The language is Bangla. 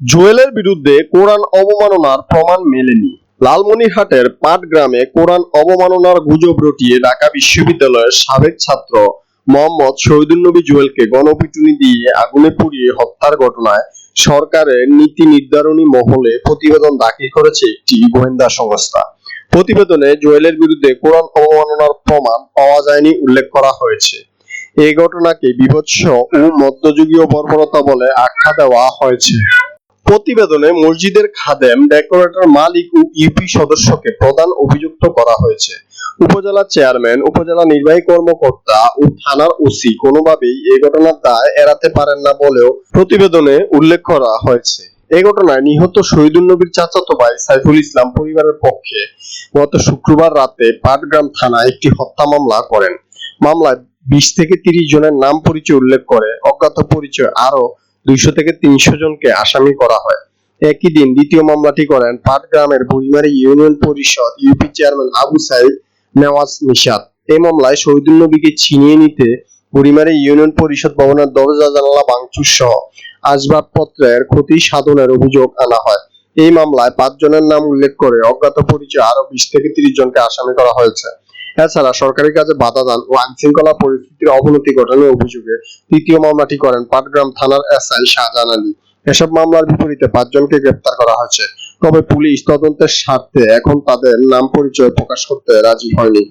জুয়েলের বিরুদ্ধে কোরআন অবমাননার প্রমাণ মেলেনি। লালমনিরহাটের পাট গ্রামে কোরআন অবমাননার গুজব রটিয়ে ঢাকা বিশ্ববিদ্যালয়ের সাবেক ছাত্র মোহাম্মদ শহীদুল জুয়েলকে গণপিটুনি দিয়ে আগুনে পুড়িয়ে হত্যার ঘটনায় সরকারের নীতি নির্ধারণী মহলে প্রতিবেদন দাখিল করেছে একটি গোয়েন্দা সংস্থা। প্রতিবেদনে জুয়েলের বিরুদ্ধে কোরআন অবমাননার প্রমাণ পাওয়া যায়নি উল্লেখ করা হয়েছে। এই ঘটনাকে বিভৎস ও মধ্যযুগীয় বর্বরতা বলে আখ্যা দেওয়া হয়েছে। প্রতিবেদনে মসজিদের খাদেম, ডেকোরেটর মালিক ও ইউপি সদস্যকে প্রধান অভিযুক্ত করা হয়েছে। উপজেলা চেয়ারম্যান, উপজেলা নির্বাহী কর্মকর্তা ও থানার ওসি কোনোভাবেই এই ঘটনার দায় এড়াতে পারেন না বলেও প্রতিবেদনে উল্লেখ করা হয়েছে। এই ঘটনায় নিহত শহীদুল নবীর চাচাতো ভাই সাইফুল ইসলাম পরিবারের পক্ষে গত শুক্রবার রাতে পাটগ্রাম থানায় একটি হত্যা মামলা করেন। মামলায় বিশ থেকে তিরিশ জনের নাম পরিচয় উল্লেখ করে, অজ্ঞাত পরিচয় আরও দুইশো থেকে তিনশো জনকে আসামি করা হয়। একই দিন দ্বিতীয় মামলাটি করেন পাটগ্রামের Burimari union Parishad, UP chairman Abu Saeed Newaz Nishad এই মামলায় শহীদুল নবীকে ছিনিয়ে নিতে বুড়িমারি ইউনিয়ন পরিষদ ভবনের দরজা, জানালা ভাঙচুর সহ আসবাবপত্রের ক্ষতি সাধনের অভিযোগ আনা হয়। এই মামলায় পাঁচ জনের নাম উল্লেখ করে অজ্ঞাত পরিচয় আরও বিশ থেকে তিরিশ জনকে আসামি করা হয়েছে। এছাড়া সরকারি কাজে বাধা দান ও আইন শৃঙ্খলা পরিস্থিতির অবনতি ঘটানোর অভিযোগে তৃতীয় মামলাটি করেন পাটগ্রাম থানার এস এসআই শাহজাহান আলী। এসব মামলার বিপরীতে পাঁচজনকে গ্রেপ্তার করা হয়েছে। তবে পুলিশ তদন্তের স্বার্থে এখন তাদের নাম পরিচয় প্রকাশ করতে রাজি হয়নি।